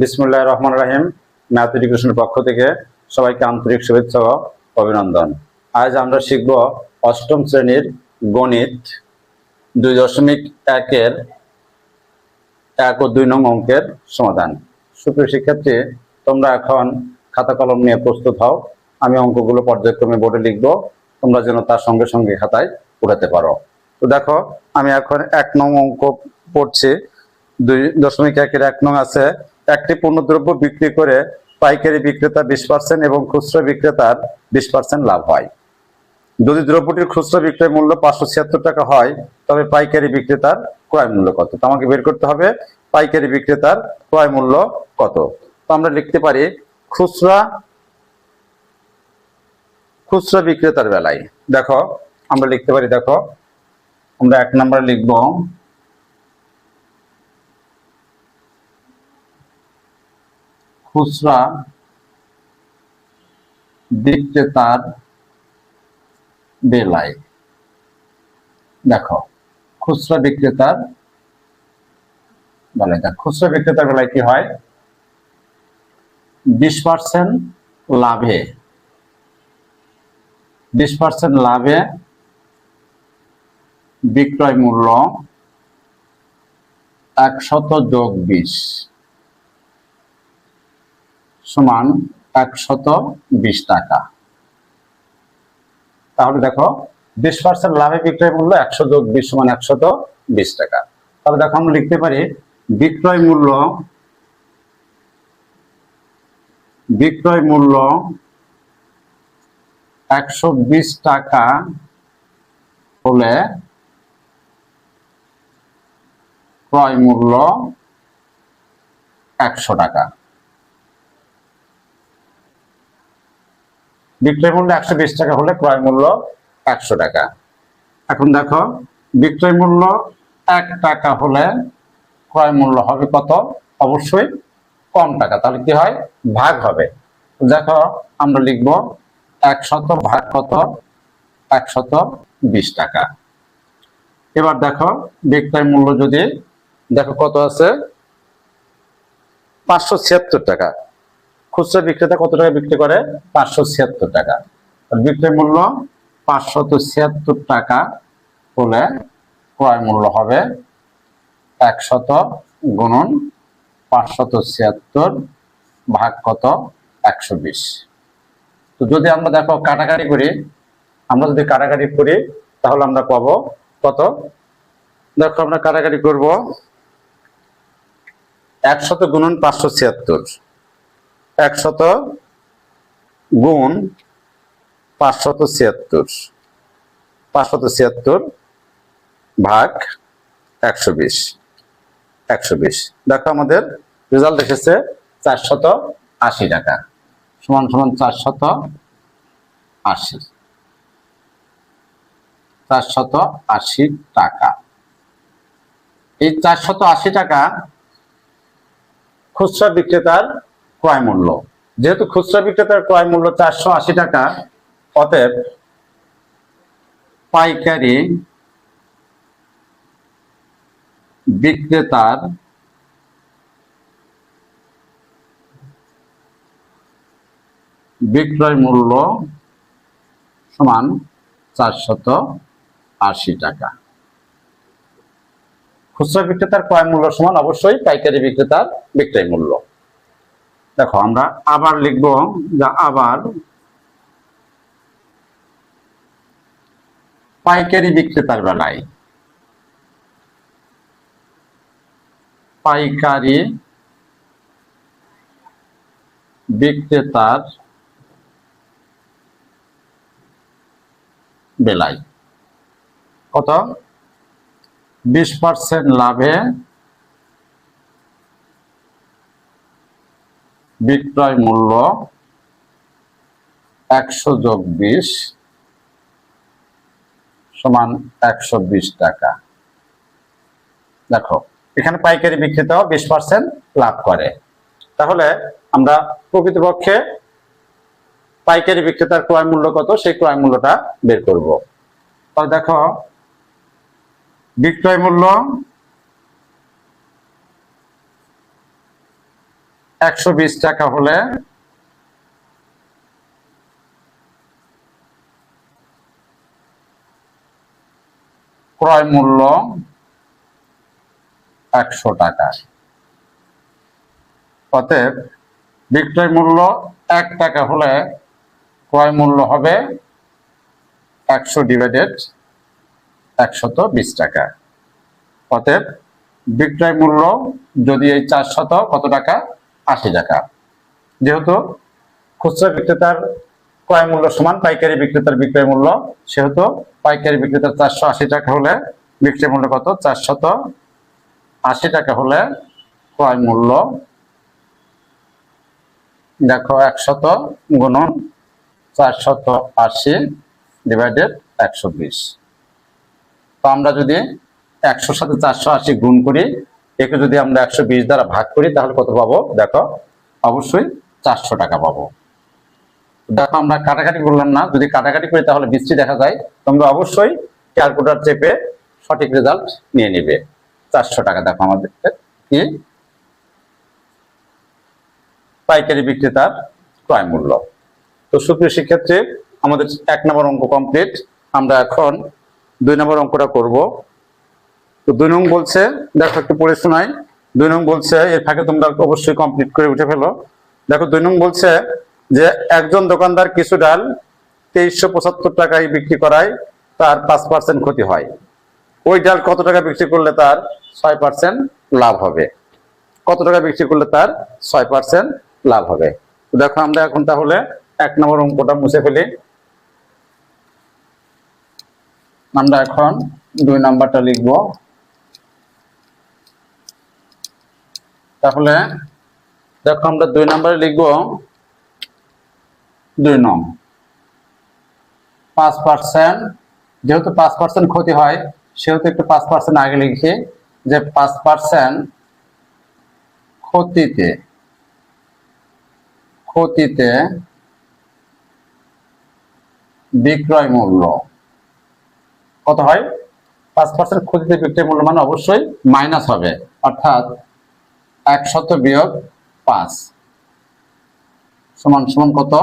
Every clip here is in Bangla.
বিসমুল্লাহ রহমান রাহিম, ম্যাথ এডুকেশনের পক্ষ থেকে সবাইকে আন্তরিক শুভেচ্ছা ও অভিনন্দন। আজ আমরা শিখব অষ্টম শ্রেণির গণিত দুই দশমিক একের এক ও দুই নং অঙ্কের সমাধান। সুপ্রিয় শিক্ষার্থী, তোমরা এখন খাতা কলম নিয়ে প্রস্তুত হও। আমি অঙ্কগুলো পর্যায়ক্রমে বোর্ডে লিখব। তোমরা যেন তার সঙ্গে সঙ্গে খাতায় উঠাতে পারো। তো দেখো, আমি এখন এক নং অঙ্ক পড়ছি। দুই দশমিক একের এক নং আছে। একটি পণ্যদ্রব্য বিক্রি করে পাইকারি বিক্রেতা বিশ পার্সেন্ট এবং খুচরা বিক্রেতার বিশ পার্সেন্ট লাভ হয়। যদি দ্রব্যটির খুচরা বিক্রয় মূল্য পাঁচশো ছিয়াত্তর টাকা হয়, তবে পাইকারি বিক্রেতার ক্রয় মূল্য কত? তো আমাকে বের করতে হবে, পাইকারি বিক্রেতার ক্রয় মূল্য কত? তো আমরা লিখতে পারি, খুচরা খুচরা বিক্রেতার বেলায়। দেখো, আমরা লিখতে পারি, দেখো, আমরা এক নম্বরে লিখব খুচরা বিক্রেতার বেলায়। দেখো, খুচরা বিক্রেতার বেলায়। দেখো, খুচরা বিক্রেতার বেলায় কি হয়? বিশ পার্সেন্ট লাভে। বিশ পার্সেন্ট লাভে বিক্রয় মূল্য একশত যোগ বিশ। সমান একশত বিশ টাকা। তাহলে দেখো, বিশ পার্সেন্ট লাভে বিক্রয় মূল্য একশো যোগ বিশ সমান একশত বিশ টাকা। তাহলে দেখো, আমরা লিখতে পারি, বিক্রয় মূল্য বিক্রয় মূল্য একশো বিশ টাকা হলে ক্রয় মূল্য একশো টাকা। বিক্রয় মূল্য একশো বিশ টাকা হলে ক্রয় মূল্য একশো টাকা। এখন দেখো, বিক্রয় মূল্য এক টাকা হলে ক্রয় মূল্য হবে কত? অবশ্যই কম টাকা। তাহলে কি হয়? ভাগ হবে। দেখো, আমরা লিখব একশত ভাগ কত? একশত বিশ টাকা। এবার দেখো, বিক্রয় মূল্য যদি, দেখো কত আছে? পাঁচশো ছিয়াত্তর টাকা। খুচরা বিক্রেতা কত টাকা বিক্রি করে? পাঁচশো ছিয়াত্তর টাকা। বিক্রয় মূল্য? পাঁচশত ছিয়াত্তর টাকা হলে ক্রয় মূল্য হবে একশত গুণন পাঁচশত ছিয়াত্তর ভাগ কত? একশো বিশ। তো যদি আমরা দেখো কাটাকাটি করি, আমরা যদি কাটাকাটি করি, তাহলে আমরা পাবো কত? দেখো আমরা কাটাকাটি করব একশত গুণন পাঁচশো ছিয়াত্তর। একশত গুণ পাঁচশত ছিয়াত্তর। পাঁচশত ছিয়াত্তর ভাগ একশো বিশ। একশো বিশ। দেখো আমাদের রেজাল্ট এসেছে চারশত আশি টাকা। সমান সমান চারশত আশি। চারশত আশি টাকা। এই চারশত আশি টাকা খুচরা বিক্রেতার ক্রয় মূল্য। যেহেতু খুচরা বিক্রেতার ক্রয় মূল্য চারশো আশি টাকা, অতএব পাইকারি বিক্রেতার বিক্রয় মূল্য সমান চারশত আশি টাকা। খুচরা বিক্রেতার ক্রয় মূল্য সমান অবশ্যই পাইকারি বিক্রেতার বিক্রয় মূল্য। দেখো, আমরা আবার লিখব যা আবার পাইকারি বিক্রেতার বেলায়। পাইকারি বিক্রেতার বেলায়। কত? বিশ পার্সেন্ট লাভে বিক্রয় মূল্য একশো যোগ বিশ সমান একশো বিশ টাকা। দেখো, এখানে পাইকারি বিক্রেতাও বিশ পার্সেন্ট লাভ করে। তাহলে আমরা প্রকৃতপক্ষে পাইকারি বিক্রেতার ক্রয় মূল্য কত? সেই ক্রয় মূল্যটা বের করব। তাহলে দেখো, বিক্রয় মূল্য একশো বিশ টাকা হলে ক্রয় মূল্য একশো টাকা। অতএব বিক্রয় মূল্য এক টাকা হলে ক্রয় মূল্য হবে একশো ডিভাইডেড একশত বিশ টাকা। অতএব বিক্রয় মূল্য যদি এই চারশত কত টাকা? আশি টাকা। যেহেতু খুচরা বিক্রেতার ক্রয় মূল্য সমান, পাইকারি বিক্রেতার বিক্রয় মূল্য, সেহেতু পাইকারি বিক্রেতার চারশো আশি টাকা হলে বিক্রয় মূল্য কত? চারশত আশি টাকা হলে ক্রয় মূল্য দেখো, একশত গুণন চারশত আশি ডিভাইডেড একশো বিশ। তো আমরা যদি একশোর সাথে চারশো আশি গুণ করি একে যদি আমরা একশো বিশ দ্বারা ভাগ করি, তাহলে কত পাবো? দেখো, অবশ্যই চারশো টাকা পাবো। দেখো, আমরা কাটাকাটি করলাম না। যদি কাটাকাটি করি, তাহলে বৃষ্টি দেখা যায়। তোমরা অবশ্যই ক্যালকুলেটর চেপে সঠিক রেজাল্ট নিয়ে নিবে। চারশো টাকা দেখো আমাদের। কি পাইকারি বিক্রেতার ক্রয় মূল্য। তো সুপ্রিয় শিক্ষার্থী আমাদের এক নম্বর অঙ্ক কমপ্লিট আমরা এখন দুই নম্বর অঙ্কটা করব। তো দুই নং বলছে, দেখো একটু পড়ে শোনাই। দুই নং বলছে, এর ফাঁকে তোমরা অবশ্যই কমপ্লিট করে উঠে ফেলো। দেখো দুই নং বলছে যে, একজন দোকানদার কিছু ডাল তেইশশো পঁচাত্তর টাকায় বিক্রি করায়, তার পাঁচ পার্সেন্ট ক্ষতি হয়। ওই ডাল কত টাকা বিক্রি করলে তার ছয় পার্সেন্ট লাভ হবে? কত টাকা বিক্রি করলে তার ছয় পার্সেন্ট লাভ হবে? দেখো আমরা এখন তাহলে এক নম্বর অঙ্কটা মুছে ফেলি। আমরা এখন দুই নাম্বারটা লিখব। তাহলে, দেখো আমরা দুই নাম্বারে লিখব দুই নং। পাঁচ পার্সেন্ট যেহেতু পাঁচ পার্সেন্ট ক্ষতি হয়, সেহেতু একটু পাঁচ পার্সেন্ট আগে লিখি যে পাঁচ পার্সেন্ট ক্ষতিতে ক্ষতিতে বিক্রয় মূল্য কত হয়? পাঁচ পার্সেন্ট ক্ষতিতে বিক্রয় মূল্য মানে অবশ্যই মাইনাস হবে। অর্থাৎ একশত বিয়োগ পাঁচ। সমান সমান কত?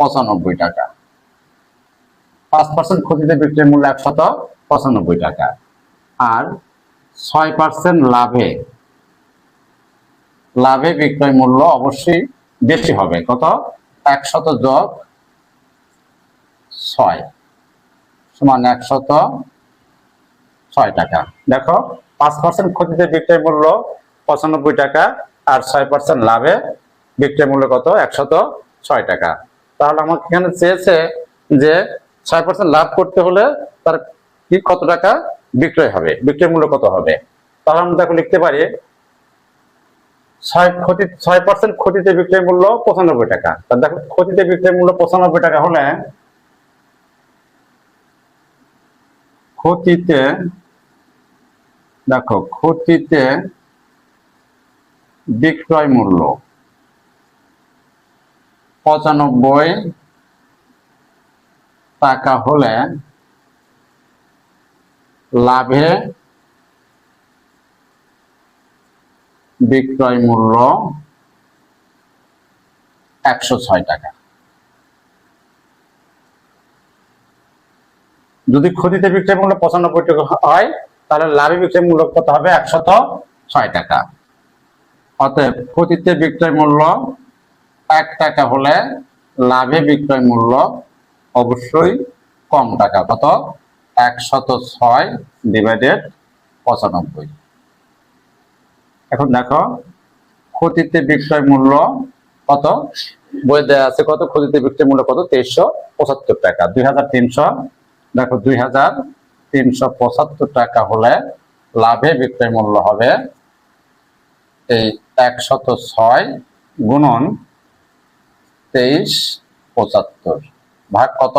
পঁচানব্বই টাকা। পাঁচ পার্সেন্ট ক্ষতিতে বিক্রয় মূল্য একশত পঁচানব্বই টাকা। আর ছয় পার্সেন্ট লাভে লাভে বিক্রয় মূল্য অবশ্যই বেশি হবে। কত? একশত যোগ ছয়। সমান একশত ছয় টাকা। দেখো, পাঁচ পার্সেন্ট ক্ষতিতে বিক্রয় মূল্য পঁচানব্বই টাকা আর ছয় পার্সেন্ট লাভে বিক্রয় মূল্য কত? একশত ছয় টাকা। তাহলে আমাকে এখানে চেয়েছে যে ছয় পার্সেন্ট লাভ করতে হলে তার কি কত টাকা বিক্রয় হবে? বিক্রয় মূল্য কত হবে? তাহলে আমরা দেখো লিখতে পারি, ছয় ক্ষতি, ছয় পার্সেন্ট ক্ষতিতে বিক্রয় মূল্য পঁচানব্বই টাকা। তা দেখো, ক্ষতিতে বিক্রয় মূল্য পঁচানব্বই টাকা হলে ক্ষতিতে, দেখো, ক্ষতিতে বিক্রয় মূল্য। পঁচানব্বই টাকা হলে লাভে বিক্রয় মূল্য একশো ছয় টাকা। যদি ক্ষতিতে বিক্রয় মূল্য পঁচানব্বই টাকা হয়, তাহলে লাভে বিক্রয় মূল্য কত হবে? একশত ছয় টাকা। অতএব ক্ষতিতে বিক্রয় মূল্য এক টাকা হলে লাভে বিক্রয় মূল্য অবশ্যই কম টাকা। কত? একশত ছয় ডিভাইডেড পঁচানব্বই। এখন দেখো, ক্ষতিতে বিক্রয় মূল্য কত? বই দেওয়া আছে কত? ক্ষতিতে বিক্রয় মূল্য কত? তেইশশো পঁচাত্তর টাকা। দুই হাজার তিনশো, দেখো দুই হাজার তিনশো পঁচাত্তর টাকা হলে লাভে বিক্রয় মূল্য হবে এই একশত ছয় গুণন তেইশ পঁচাত্তর। ভাগ কত?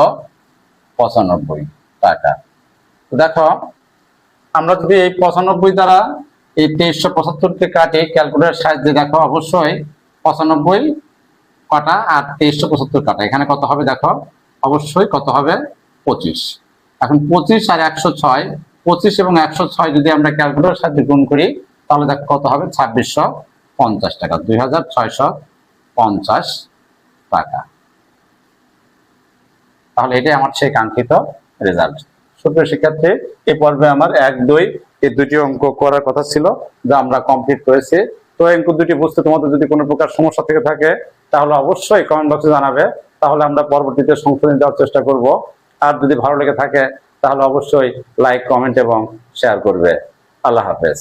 পঁচানব্বই টাকা। দেখো, আমরা যদি এই পঁচানব্বই দ্বারা এই তেইশশো পঁচাত্তরকে কাটি ক্যালকুলেটার সাহায্যে দেখো, অবশ্যই পঁচানব্বই কাটা আর তেইশশো পঁচাত্তর কাটা। এখানে কত হবে দেখো, অবশ্যই কত হবে? পঁচিশ। এখন পঁচিশ আর একশো ছয়, পঁচিশ এবং একশো ছয় যদি আমরা ক্যালকুলেটার সাহায্যে গুণ করি, তাহলে দেখো কত হবে? ছাব্বিশশো পঞ্চাশ টাকা, দুই হাজার ছয়শো পঞ্চাশ টাকা। তাহলে এটাই আমার সেই কাঙ্ক্ষিত রেজাল্ট সুপ্রিয় শিক্ষার্থী এই পর্বে আমার এক, দুই, এই দুটি অঙ্ক করার কথা ছিল যা আমরা কমপ্লিট করেছি। তো অঙ্ক দুটি বুঝতে তোমাদের যদি কোনো প্রকার সমস্যা থেকে থাকে, তাহলে অবশ্যই কমেন্ট বক্সে জানাবে। তাহলে আমরা পরবর্তীতে সংশোধন দেওয়ার চেষ্টা করব। আর যদি ভালো লেগে থাকে, তাহলে অবশ্যই লাইক কমেন্ট এবং শেয়ার করবে। আল্লাহ হাফেজ।